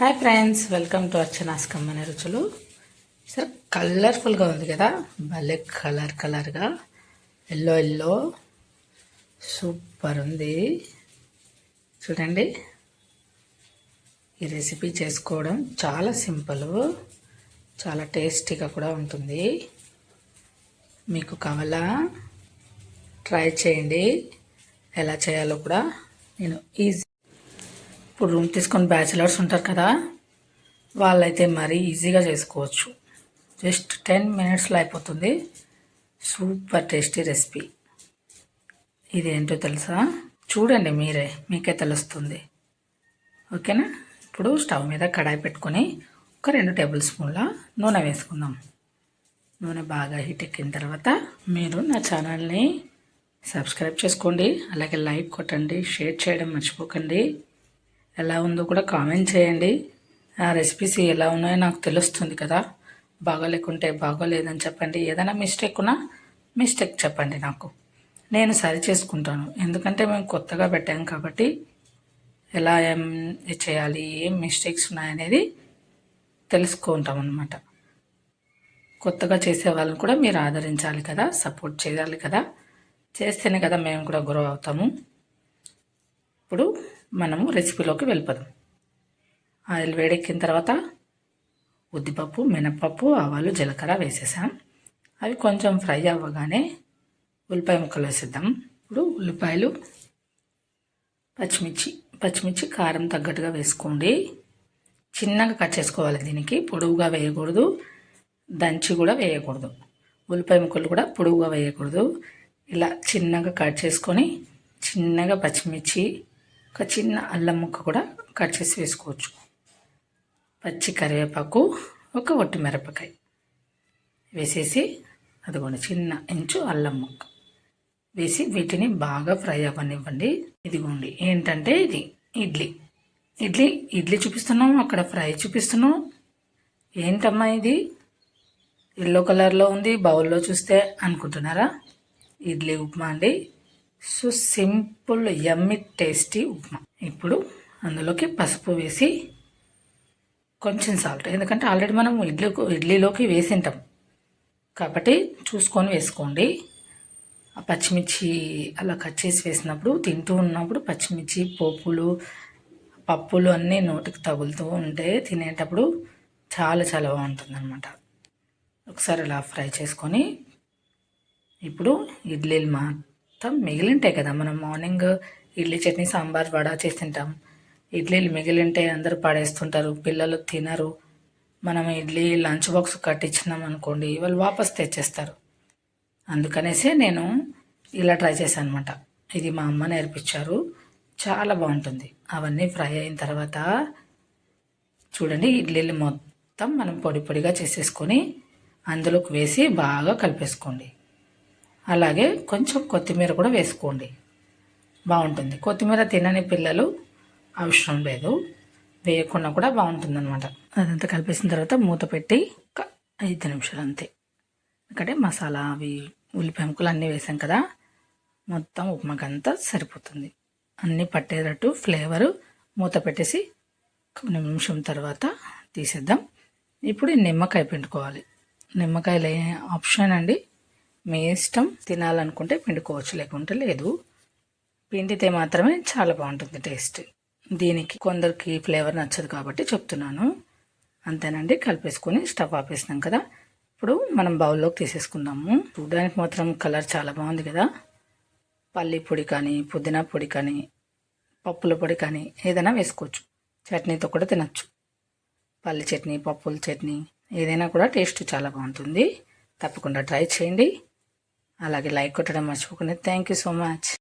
Hi friends welcome to Archana's కమ్మనే రుచులు sir కలర్ఫుల్గా ఉంది కదా? భలే కలర్ కలర్గా ఎల్లో ఎల్లో సూపర్ ఉంది. చూడండి. ఈ రెసిపీ చేసుకోవడం చాలా సింపుల్ చాలా టేస్టీగా కూడా ఉంటుంది. మీకు కావాలా? ట్రై చేయండి. ఎలా చేయాలో కూడా నేను ఈజీ ఇప్పుడు రూమ్ తీసుకొని బ్యాచిలర్స్ ఉంటారు కదా వాళ్ళైతే మరీ ఈజీగా చేసుకోవచ్చు. జస్ట్ టెన్ మినిట్స్లో అయిపోతుంది. సూపర్ టేస్టీ రెసిపీ ఇదేంటో తెలుసా? చూడండి మీరే మీకే తెలుస్తుంది. ఓకేనా? ఇప్పుడు స్టవ్ మీద కడాయి పెట్టుకొని ఒక రెండు టేబుల్ స్పూన్ల నూనె వేసుకుందాం. నూనె బాగా హీట్ ఎక్కిన తర్వాత మీరు నా ఛానల్ని సబ్స్క్రైబ్ చేసుకోండి. అలాగే లైక్ కొట్టండి షేర్ చేయడం మర్చిపోకండి. ఎలా ఉందో కూడా కామెంట్ చేయండి. ఆ రెసిపీస్ ఎలా ఉన్నాయో నాకు తెలుస్తుంది కదా. బాగోలేకుంటే బాగోలేదని చెప్పండి. ఏదైనా మిస్టేక్ ఉన్నా మిస్టేక్ చెప్పండి నాకు. నేను సరి చేసుకుంటాను. ఎందుకంటే మేము కొత్తగా పెట్టాం కాబట్టి ఎలా ఏం చేయాలి ఏం మిస్టేక్స్ ఉన్నాయనేది తెలుసుకుంటాం అనమాట కొత్తగా చేసే వాళ్ళని కూడా మీరు ఆదరించాలి కదా సపోర్ట్ చేయాలి కదా. చేస్తేనే కదా మేము కూడా గ్రో అవుతాము. ఇప్పుడు మనము రెసిపీలోకి వెళ్ళిపోదాం. ఆయిల్ వేడెక్కిన తర్వాత ఉద్దిపప్పు మినపప్పు ఆవాలు జీలకర్ర వేసేసాం. అవి కొంచెం ఫ్రై అవ్వగానే ఉల్లిపాయ ముక్కలు వేసేద్దాం. ఇప్పుడు ఉల్లిపాయలు పచ్చిమిర్చి పచ్చిమిర్చి కారం తగ్గట్టుగా వేసుకోండి. చిన్నగా కట్ చేసుకోవాలి దీనికి పొడవుగా వేయకూడదు దంచి కూడా వేయకూడదు. ఉల్లిపాయ ముక్కలు కూడా పొడవుగా వేయకూడదు. ఇలా చిన్నగా కట్ చేసుకొని చిన్నగా పచ్చిమిర్చి ఒక చిన్న అల్లం ముక్క కూడా కట్ చేసి వేసుకోవచ్చు. పచ్చి కరివేపాకు ఒక ఒట్టి మిరపకాయ వేసేసి అదిగోండి చిన్న ఇంచు అల్లం ముక్క వేసి వీటిని బాగా ఫ్రై అవ్వనివ్వండి. ఇదిగోండి ఏంటంటే ఇది ఇడ్లీ. ఇడ్లీ ఇడ్లీ చూపిస్తున్నాం అక్కడ ఫ్రై చూపిస్తున్నాం. ఏంటమ్మా ఇది? ఎల్లో కలర్లో ఉంది బౌల్లో చూస్తే అనుకుంటున్నారా? ఇడ్లీ ఉప్మా అండి. సో సింపుల్ ఎమ్మి టేస్టీ ఉప్మా. ఇప్పుడు అందులోకి పసుపు వేసి కొంచెం సాల్ట్. ఎందుకంటే ఆల్రెడీ మనం ఇడ్లీ ఇడ్లీలోకి వేసింటాం. కాబట్టి చూసుకొని వేసుకోండి. ఆ పచ్చిమిర్చి అలా కట్ చేసి వేసినప్పుడు తింటూ ఉన్నప్పుడు పచ్చిమిర్చి పోపులు పప్పులు అన్నీ నోటికి తగులుతూ ఉంటే తినేటప్పుడు చాలా చాలా బాగుంటుంది అనమాట ఒకసారి అలా ఫ్రై చేసుకొని ఇప్పుడు ఇడ్లీలు మా మొత్తం మిగిలింటాయి కదా మనం మార్నింగ్ ఇడ్లీ చట్నీ సాంబార్ వడ చేస్తుంటాం. ఇడ్లీలు మిగిలింటే అందరూ పడేస్తుంటారు పిల్లలు తినరు. మనం ఇడ్లీ లంచ్ బాక్స్ కట్టించినాం అనుకోండి వాళ్ళు వాపస్ తెచ్చేస్తారు. అందుకనేసే నేను ఇలా ట్రై చేశాను అనమాట ఇది మా అమ్మ నేర్పించారు. చాలా బాగుంటుంది. అవన్నీ ఫ్రై అయిన తర్వాత చూడండి ఇడ్లీలు మొత్తం మనం పొడి పొడిగా చేసేసుకొని అందులోకి వేసి బాగా కలిపేసుకోండి. అలాగే కొంచెం కొత్తిమీర కూడా వేసుకోండి. బాగుంటుంది. కొత్తిమీర తినని పిల్లలు అవసరం లేదు. వేయకుండా కూడా బాగుంటుంది అనమాట అదంతా కలిపేసిన తర్వాత మూత పెట్టి ఒక ఐదు నిమిషాలు అంతే. ఎందుకంటే మసాలా అవి ఉల్లిపాయ ముక్కలు అన్నీ వేసాం కదా మొత్తం ఉప్మాకంతా సరిపోతుంది. అన్నీ పట్టేటట్టు ఫ్లేవరు మూత పెట్టేసి కొన్ని నిమిషం తర్వాత తీసేద్దాం. ఇప్పుడు నిమ్మకాయ పిండుకోవాలి. నిమ్మకాయలు ఆప్షన్ అండి? మీ ఇష్టం తినాలనుకుంటే పిండుకోవచ్చు లేకుంటే లేదు. పిండితే మాత్రమే చాలా బాగుంటుంది టేస్ట్. దీనికి కొందరికి ఫ్లేవర్ నచ్చదు కాబట్టి చెప్తున్నాను. అంతేనండి కలిపేసుకొని స్టవ్ ఆపేసినాం కదా. ఇప్పుడు మనం బౌల్లోకి తీసేసుకుందాము. చూడడానికి మాత్రం కలర్ చాలా బాగుంది కదా. పల్లి పొడి కానీ పుదీనా పొడి కానీ పప్పుల పొడి కానీ ఏదైనా వేసుకోవచ్చు. చట్నీతో కూడా తినచ్చు. పల్లి చట్నీ పప్పుల చట్నీ ఏదైనా కూడా టేస్ట్ చాలా బాగుంటుంది. తప్పకుండా ట్రై చేయండి. అలాగే లైక్ కొట్టడం మర్చిపోకుండా. Thank you so much